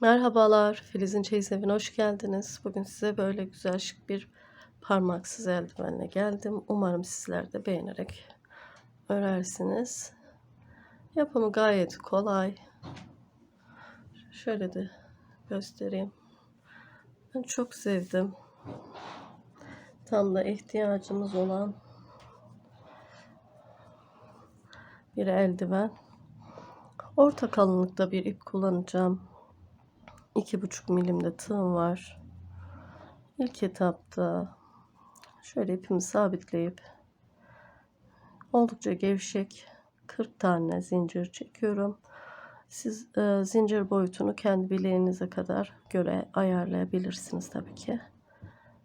Merhabalar, Filiz'in Çeyiz hoş geldiniz. Bugün size böyle güzel şık bir parmaksız eldivenle geldim. Umarım sizler de beğenerek örersiniz. Yapımı gayet kolay. Şöyle de göstereyim. Ben çok sevdim. Tam da ihtiyacımız olan bir eldiven. Orta kalınlıkta bir ip kullanacağım. 2,5 milimde tığım var. İlk etapta şöyle ipimi sabitleyip oldukça gevşek 40 tane zincir çekiyorum. Siz e, zincir boyutunu kendi bileğinize kadar göre ayarlayabilirsiniz tabii ki.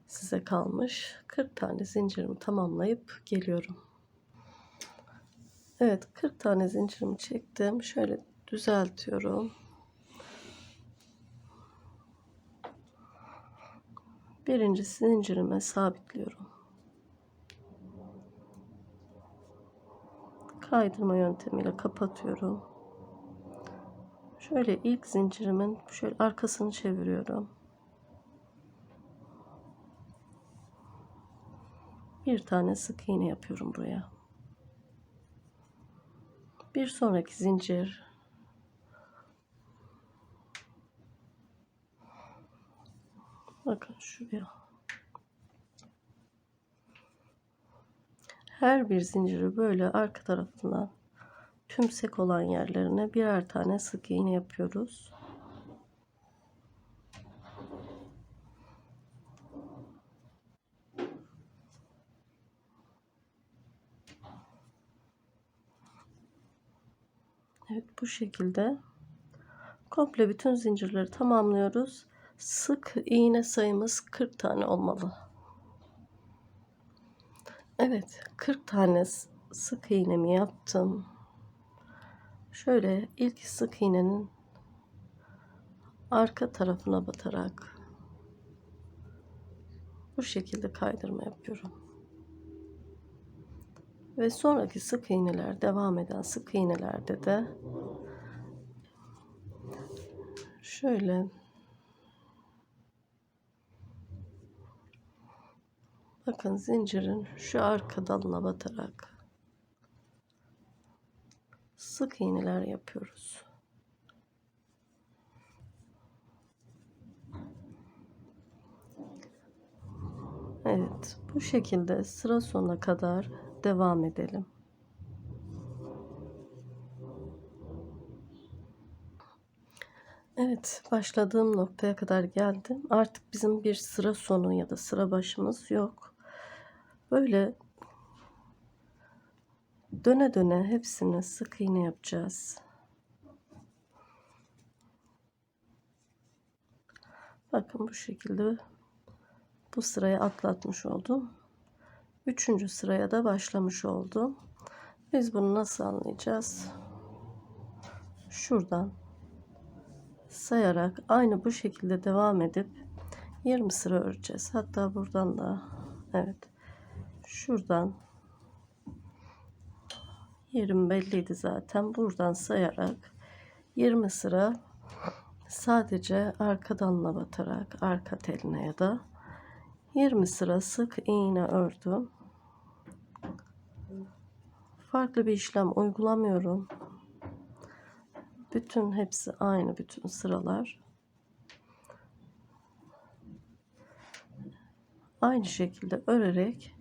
Size kalmış. 40 tane zincirimi tamamlayıp geliyorum. Evet 40 tane zincirimi çektim. Şöyle düzeltiyorum. Birinci zincirime sabitliyorum. Kaydırma yöntemiyle kapatıyorum. Şöyle ilk zincirimin şöyle arkasını çeviriyorum. Bir tane sık iğne yapıyorum buraya. Bir sonraki zincir Bakın şuraya. Her bir zinciri böyle arka tarafından tümsek olan yerlerine birer tane sık iğne yapıyoruz. Evet bu şekilde komple bütün zincirleri tamamlıyoruz. Sık iğne sayımız 40 tane olmalı. Evet 40 tane sık iğnemi yaptım. Şöyle ilk sık iğnenin arka tarafına batarak bu şekilde kaydırma yapıyorum. Ve sonraki sık iğneler devam eden sık iğnelerde de şöyle bakın zincirin şu arka dalına batarak sık iğneler yapıyoruz. Evet, bu şekilde sıra sonuna kadar devam edelim. Evet, başladığım noktaya kadar geldim. Artık bizim bir sıra sonu ya da sıra başımız yok. Böyle döne döne hepsini sık iğne yapacağız. Bakın bu şekilde bu sırayı atlatmış oldum. Üçüncü sıraya da başlamış oldum. Biz bunu nasıl anlayacağız? Şuradan sayarak aynı bu şekilde devam edip 20 sıra öreceğiz. Hatta buradan da evet şuradan 20 belliydi zaten. Buradan sayarak 20 sıra sadece arka dalına batarak arka teline ya da 20 sıra sık iğne ördüm. Farklı bir işlem uygulamıyorum. Bütün hepsi aynı bütün sıralar. Aynı şekilde örerek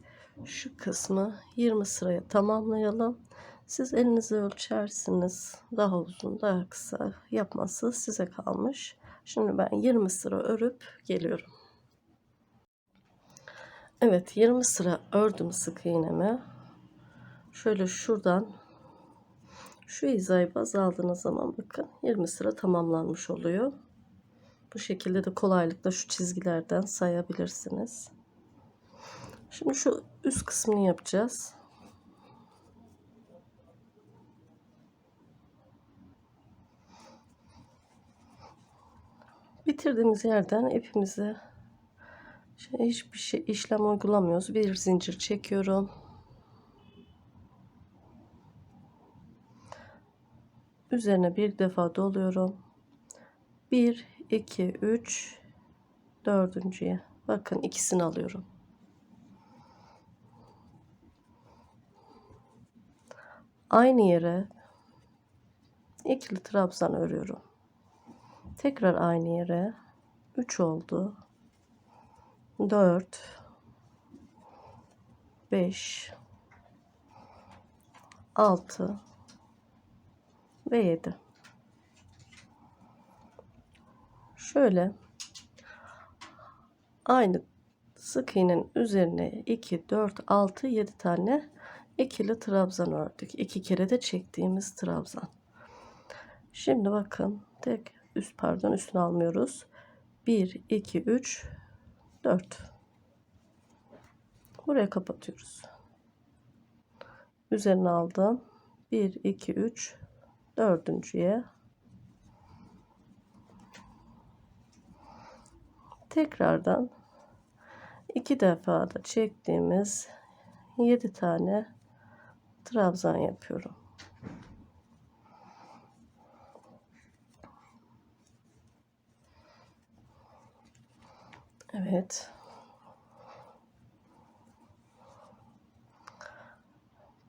şu kısmı 20 sıraya tamamlayalım. Siz elinizi ölçersiniz. Daha uzun, daha kısa yapması size kalmış. Şimdi ben 20 sıra örüp geliyorum. Evet 20 sıra ördüm sık iğnemi. Şöyle şuradan şu hizayı baz aldığınız zaman bakın 20 sıra tamamlanmış oluyor. Bu şekilde de kolaylıkla şu çizgilerden sayabilirsiniz. Şimdi şu üst kısmını yapacağız. Bitirdiğimiz yerden ipimizi hiçbir şey işlem uygulamıyoruz. Bir zincir çekiyorum. Üzerine bir defa doluyorum. 1 2, 3, dördüncüye. Bakın ikisini alıyorum. Aynı yere ikili trabzan örüyorum. Tekrar aynı yere 3 oldu. 4 5 6 ve 7. Şöyle aynı sık iğnenin üzerine 2 4 6 7 tane ikili trabzan ördük. İki kere de çektiğimiz trabzan. Şimdi bakın tek üst pardon üstünü almıyoruz. 1 2 3 4 Buraya kapatıyoruz. Üzerine aldım. 1 2 3 dördüncüye tekrardan iki defa da çektiğimiz 7 tane trabzan yapıyorum. Evet.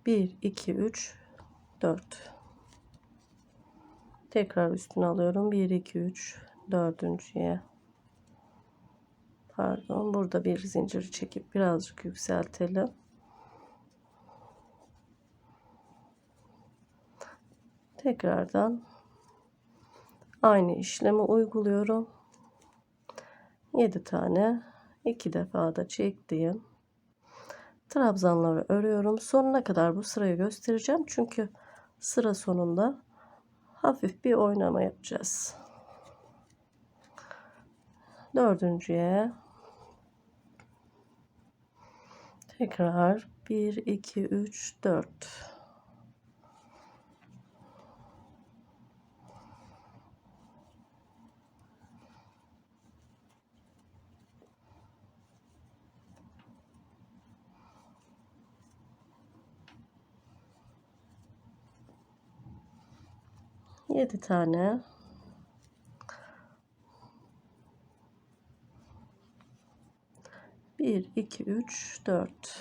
Bir, iki, üç, dört. Tekrar üstüne alıyorum. Bir, iki, üç, dördüncüye. Pardon. Burada bir zincir çekip birazcık yükseltelim. Tekrardan aynı işlemi uyguluyorum. 7 tane 2 defa da çektiğim trabzanları örüyorum. Sonuna kadar bu sırayı göstereceğim. Çünkü sıra sonunda hafif bir oynama yapacağız. Dördüncüye tekrar 1 2 3 4 7 tane. Bir iki üç dört.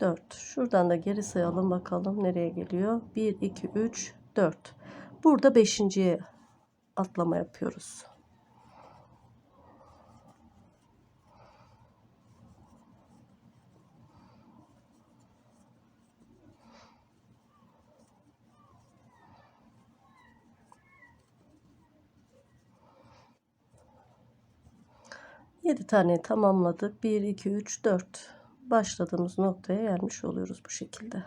Dört. Şuradan da geri sayalım bakalım nereye geliyor. 1 2 3 4 burada beşinciye atlama yapıyoruz 7 tane tamamladık. 1, 2, 3, 4. Başladığımız noktaya gelmiş oluyoruz bu şekilde.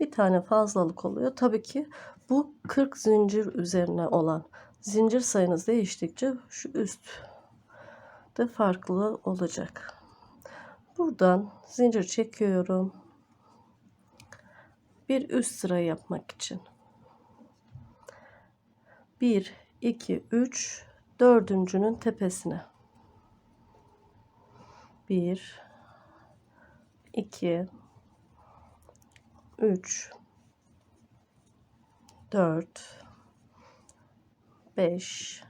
Bir tane fazlalık oluyor. Tabii ki bu 40 zincir üzerine olan zincir sayınız değiştikçe şu üst de farklı olacak. Buradan zincir çekiyorum. Bir üst sıra yapmak için. 1, 2, 3, dördüncünün tepesine. 1 2 3 4 5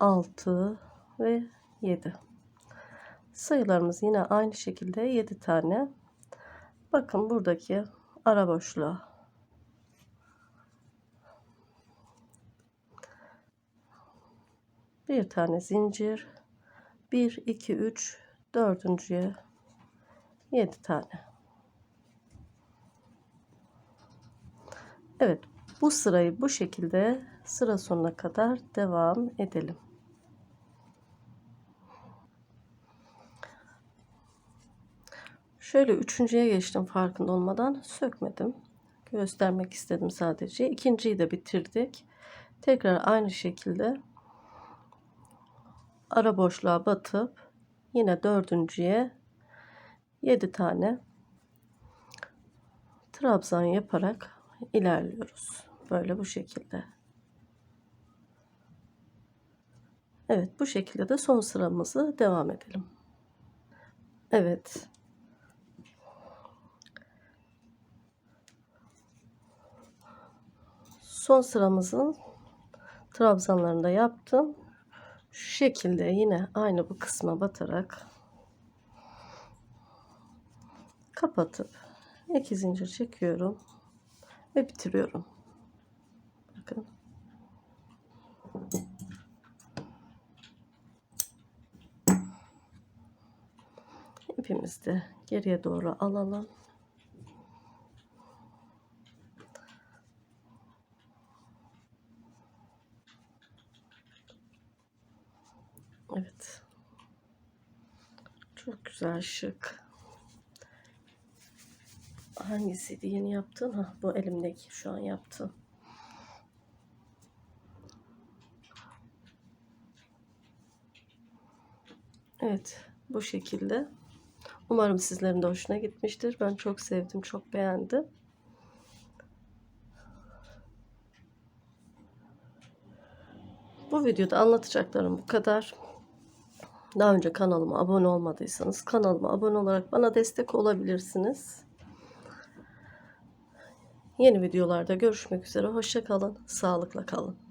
6 ve 7 sayılarımız yine aynı şekilde 7 tane. Bakın buradaki ara boşluğa. Bir tane zincir 1 2 3 dördüncüye 7 tane. Evet bu sırayı bu şekilde sıra sonuna kadar devam edelim. Şöyle üçüncüye geçtim farkında olmadan sökmedim. Göstermek istedim sadece. İkinciyi de bitirdik. Tekrar aynı şekilde ara boşluğa batıp yine dördüncüye 7 tane trabzan yaparak ilerliyoruz. Böyle bu şekilde. Evet bu şekilde de son sıramızı devam edelim. Evet. Son sıramızın trabzanlarını da yaptım. Şu şekilde yine aynı bu kısma batarak kapatıp iki zincir çekiyorum ve bitiriyorum. Bakın. İpimizi de geriye doğru alalım. Evet. Çok güzel şık. Hangisiydi yeni yaptın? Ha, bu elimdeki şu an yaptım. Evet, bu şekilde. Umarım sizlerin de hoşuna gitmiştir. Ben çok sevdim, çok beğendim. Bu videoda anlatacaklarım bu kadar. Daha önce kanalıma abone olmadıysanız kanalıma abone olarak bana destek olabilirsiniz. Yeni videolarda görüşmek üzere. Hoşça kalın. Sağlıkla kalın.